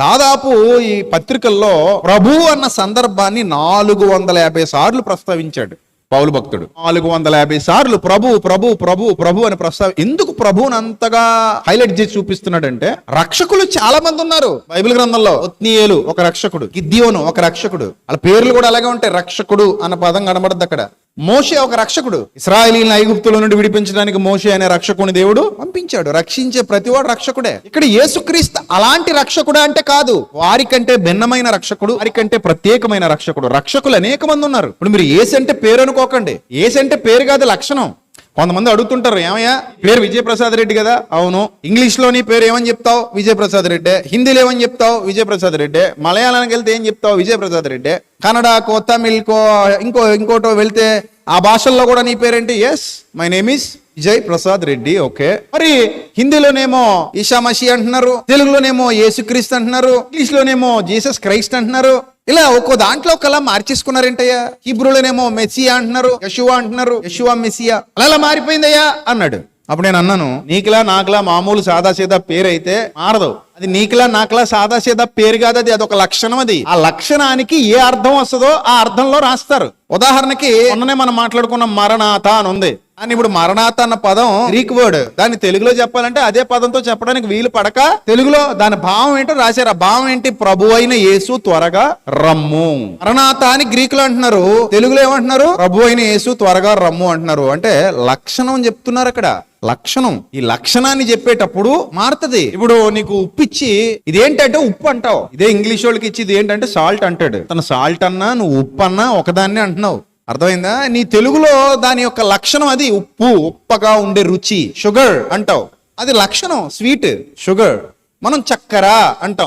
దాదాపు ఈ పత్రికల్లో ప్రభు అన్న సందర్భాన్ని నాలుగు వందల యాభై సార్లు ప్రస్తావించాడు పౌలు భక్తుడు. నాలుగు వందల యాభై సార్లు ప్రభు ప్రభు ప్రభు ప్రభు అని ప్రస్తావ ఎందుకు ప్రభువుని అంతగా హైలైట్ చేసి చూపిస్తున్నాడంటే రక్షకులు చాలా మంది ఉన్నారు బైబిల్ గ్రంథంలో. ఒత్నీయేలు ఒక రక్షకుడు గిద్దియోను ఒక రక్షకుడు. వాళ్ళ పేర్లు కూడా అలాగే ఉంటాయి రక్షకుడు అన్న పదం కనబడద్దు అక్కడ. మోషే ఒక రక్షకుడు. ఇస్రాయలీలను ఐగుప్తుల నుండి విడిపించడానికి మోషే అనే రక్షకుని దేవుడు పంపించాడు. రక్షించే ప్రతివాడు రక్షకుడే. ఇక్కడ యేసుక్రీస్తు అలాంటి రక్షకుడు అంటే కాదు. వారికంటే భిన్నమైన రక్షకుడు వారికంటే ప్రత్యేకమైన రక్షకుడు. రక్షకులు అనేక మంది ఉన్నారు. ఇప్పుడు మీరు ఏసు అంటే పేరు అనుకోకండి. ఏసంటే పేరు కాదు లక్షణం. కొంతమంది అడుగుతుంటారు ఏమయ్యా? పేరు విజయప్రసాద్ రెడ్డి కదా. అవును. ఇంగ్లీష్లో నీ పేరు ఏమని చెప్తావు? విజయప్రసాద్ రెడ్డి. హిందీలో ఏమని చెప్తావు? విజయప్రసాద్ రెడ్డి. మలయాళానికి వెళ్తే ఏం చెప్తావు? విజయప్రసాద్ రెడ్డి. కన్నడకో తమిళ్కో ఇంకో ఇంకోటో వెళ్తే ఆ భాషల్లో కూడా నీ పేరేంటి? Yes my name is Vijay Prasad Reddy okay. మరి హిందీలోనేమో ఈశామషి అంటున్నారు తెలుగులోనేమో యేసుక్రీస్తు అంటున్నారు ఇంగ్లీష్ లోనేమో జీసస్ క్రైస్ట్ అంటున్నారు. ఇలా ఒక్కో దాంట్లో ఒకలా మార్చేసుకున్నారేంటయ్యా? హీబ్రూలోనేమో మెస్సియా అంటున్నారు యశువా అంటున్నారు యశువా మెస్సియా. అలా అలా మారిపోయిందయ్యా? అన్నాడు. అప్పుడు నేను అన్నాను నీకులా నాకులా మామూలు సాదా సీదా పేరు అయితే మారదు. అది నీకులా నాకులా సాదా సీదా పేరు కాదు అది అదొక లక్షణం అది. ఆ లక్షణానికి ఏ అర్థం వస్తుందో ఆ అర్థంలో రాస్తారు. ఉదాహరణకి మొన్ననే మనం మాట్లాడుకున్న మరణాత అని ఉంది. అని ఇప్పుడు మరణాత అన్న పదం గ్రీక్ వర్డ్ దాన్ని తెలుగులో చెప్పాలంటే అదే పదంతో చెప్పడానికి వీలు పడక తెలుగులో దాని భావం ఏంటో రాశారు. ఆ భావం ఏంటి? ప్రభు అయిన యేసు త్వరగా రమ్ము. మరణాత అని గ్రీకులో అంటున్నారు. తెలుగులో ఏమంటున్నారు? ప్రభు అయిన యేసు త్వరగా రమ్ము అంటున్నారు. అంటే లక్షణం అని చెప్తున్నారు అక్కడ. లక్షణం. ఈ లక్షణాన్ని చెప్పేటప్పుడు మారుతుంది. ఇప్పుడు నీకు ఉప్పు ఇచ్చి ఇదేంటంటే ఉప్పు అంటావు. ఇదే ఇంగ్లీష్ వాళ్ళకి ఇచ్చి ఇది ఏంటంటే సాల్ట్ అంటాడు. తన సాల్ట్ అన్నా నువ్వు ఉప్పు అన్నా ఒకదాన్ని అంటున్నావు. అర్థమైందా? నీ తెలుగులో దాని యొక్క లక్షణం అది ఉప్పు ఉప్పగా ఉండే రుచి షుగర్ అంటావు. అది లక్షణం స్వీట్ షుగర్. మనం చక్కెర అంటాం.